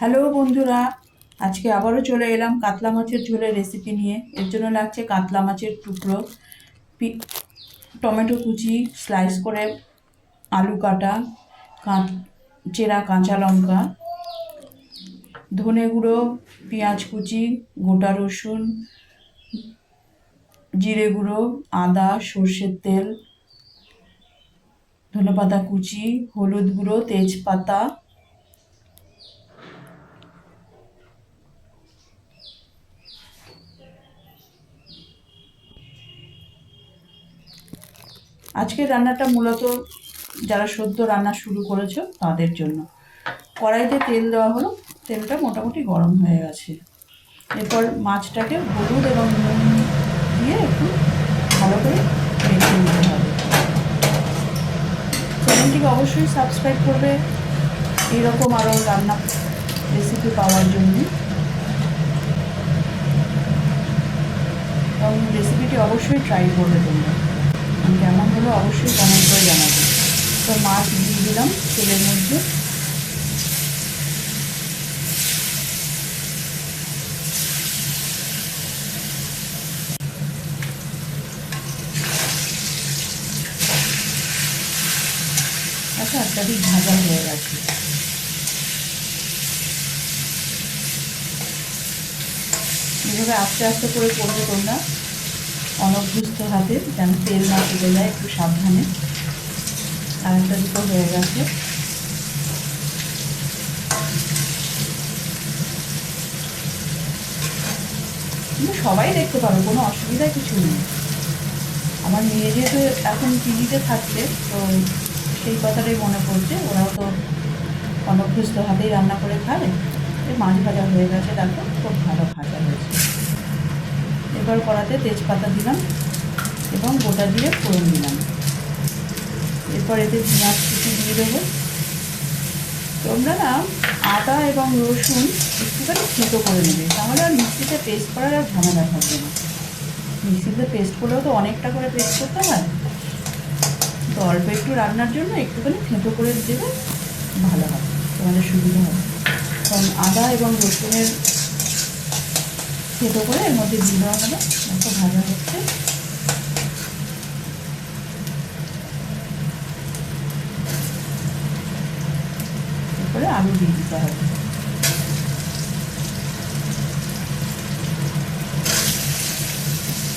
Hello বন্ধুরা, আজকে আবারও চলে এলাম কাতলা মাছের ঝোলের রেসিপি নিয়ে। এর জন্য লাগছে কাতলা মাছের টুকরো টমেটো কুচি স্লাইস করে আলু কাটা চেরা কাঁচা লঙ্কা, ধনে গুঁড়ো, পেঁয়াজ কুচি, গোটা রসুন, জিরে গুঁড়ো, আদা, সর্ষের তেল, ধনেপাতা কুচি, হলুদ গুঁড়ো, তেজপাতা আজকের রান্নাটা মূলত যারা সদ্য রান্না শুরু করেছ তাদের জন্য। কড়াইতে তেল দেওয়া হলো, তেলটা মোটামুটি গরম হয়ে গেছে। এরপর মাছটাকে হলুদ এবং নুন দিয়ে একটু ভালো করে মেখে নিতে হবে। চ্যানেলটিকে অবশ্যই সাবস্ক্রাইব করবে এইরকম আরও রান্না রেসিপি পাওয়ার জন্য। এবং রেসিপিটি অবশ্যই ট্রাই করবে তোমরা কেমন হলো অবশ্যই কমেন্ট করে জানাবে। তো মাছ দিয়ে দিলাম, তেলের মধ্যে। আচ্ছা অত্যাধিক ভাজা হয়ে গেছে। এভাবে আস্তে আস্তে করে করবে তোমরা। অনভ্যস্ত হাতে যেন তেল না চলে যায় একটু সাবধানে। আর একটা দুটো হয়ে গেছে। সবাই দেখতে পারো, কোনো অসুবিধা কিছু নেই। আমার মেয়ে যেহেতু এখন টিভিতে থাকছে, তো সেই কথাটাই মনে পড়ছে। ওরাও তো অনভ্যস্ত হাতেই রান্না করে খাবে মাছ ভাজা হয়ে গেছে, দেখো, খুব ভালো ভাজা হয়েছে। এবার কড়াতে তেজপাতা দিলাম এবং গোটা দিয়ে ফোড়ন দিলাম। এরপর এতে পেঁয়াজ কুচি দিয়ে দেবো। তোমরা না আদা এবং রসুন একটুখানি থেতো করে নেবে, তাহলে আর মিক্সিতে পেস্ট করার আর ঝামেলা থাকবে না। মিক্সিতে পেস্ট করলেও তো অনেকটা করে পেস্ট করতে হয়। তো অল্প একটু রান্নার জন্য একটুখানি থেতো করে দেবে ভালো হবে তোমাদের সুবিধা হবে। কারণ আদা এবং রসুনের থেতো করে এর মধ্যে দিয়ে দেওয়া হবে। একটু ভাজা হচ্ছে। এরপরে আলু দিয়ে দিতে হবে।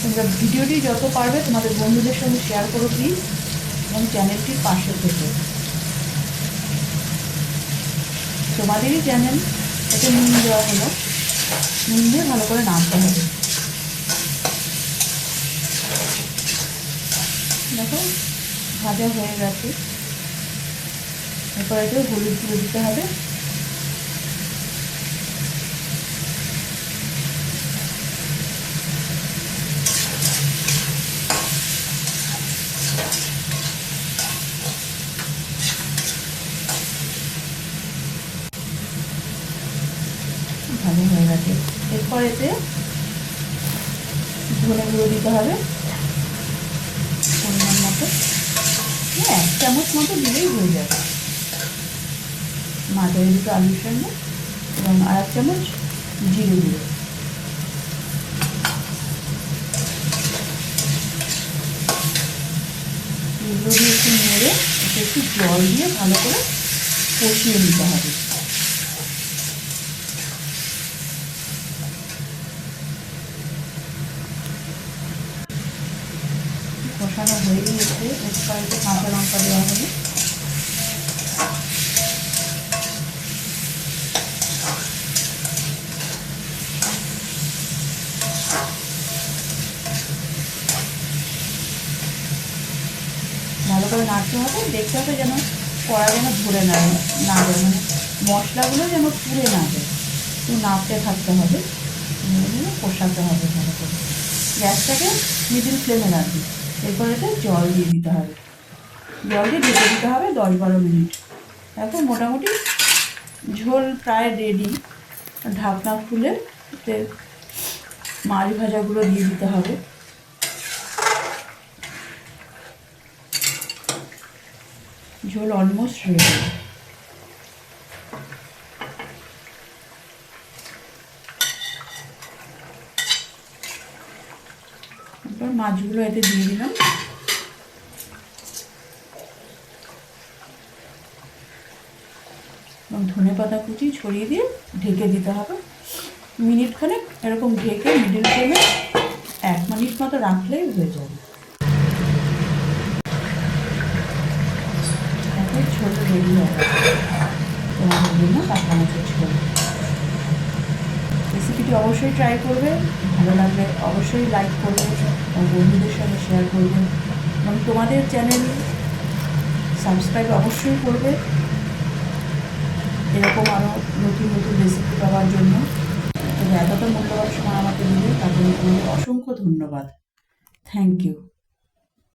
তোমরা ভিডিওটি যত পারবে তোমাদের বন্ধুদের সঙ্গে শেয়ার করো প্লিজ এবং চ্যানেলটির পাশে থেকে। তোমাদেরই চ্যানেল এটা নিয়ে দেওয়া হলো। নুন দিয়ে ভালো করে নাড়তে হবে। দেখো, ভাজা হয়ে গেছে। এরপরে হলুদ গুঁড়ো দিতে হবে। ভালো হয়ে গেছে। এরপর এতে ধনে গুঁড়ো দিতে হবে। পরিমাণ মতো। হ্যাঁ এক চামচ মতো দিলেই হয়ে যাবে। মাঝারি দুটো আলুর সঙ্গে এবং আর এক চামচ জিরে দিয়ে একটু নেড়ে একটু জল দিয়ে ভালো করে কষিয়ে নিতে হবে। কষানো হয়ে গিয়েছে। একটু কাঁচা লঙ্কা দেওয়া হবে। ভালো করে নাড়তে হবে, দেখতে হবে যেন কড়া যেন ধরে না না যায় মানে মশলাগুলো যেন পুড়ে না যায়। একটু নাড়তে থাকতে হবে কষাতে হবে ভালো করে। গ্যাসটাকে মিডিল ফ্লেমে রাখবি। এরপর এতে জল দিয়ে দিতে হবে। জল দিয়ে ঢেকে দিতে হবে দশ বারো মিনিট। এখন মোটামুটি ঝোল প্রায় রেডি ঢাকনা খুলে এতে মাছ ভাজাগুলো দিয়ে দিতে হবে। ঝোল অলমোস্ট রেডি এবার মাছগুলো এতে দিয়ে দিলাম। এবং ধনে পাতা কুচি ছড়িয়ে দিয়ে ঢেকে দিতে হবে। মিনিট খানেক এরকম ঢেকে মিডিল ফ্লেমে এক মিনিট মতো রাখলেই হয়ে যাবে। ছোট রেডি হবে জন্য কাঁচা মাছের ঝোল রেসিপিটি অবশ্যই ট্রাই করবেন, ভালো লাগলে অবশ্যই লাইক করবেন বন্ধুদের সাথে শেয়ার করবেন এবং তোমাদের চ্যানেল সাবস্ক্রাইব অবশ্যই করবে। এরকম আরও নতুন নতুন রেসিপি পাওয়ার জন্য। তবে এতটা মূল্যবান সময় আমাকে দিলে তার জন্য অসংখ্য ধন্যবাদ। Thank you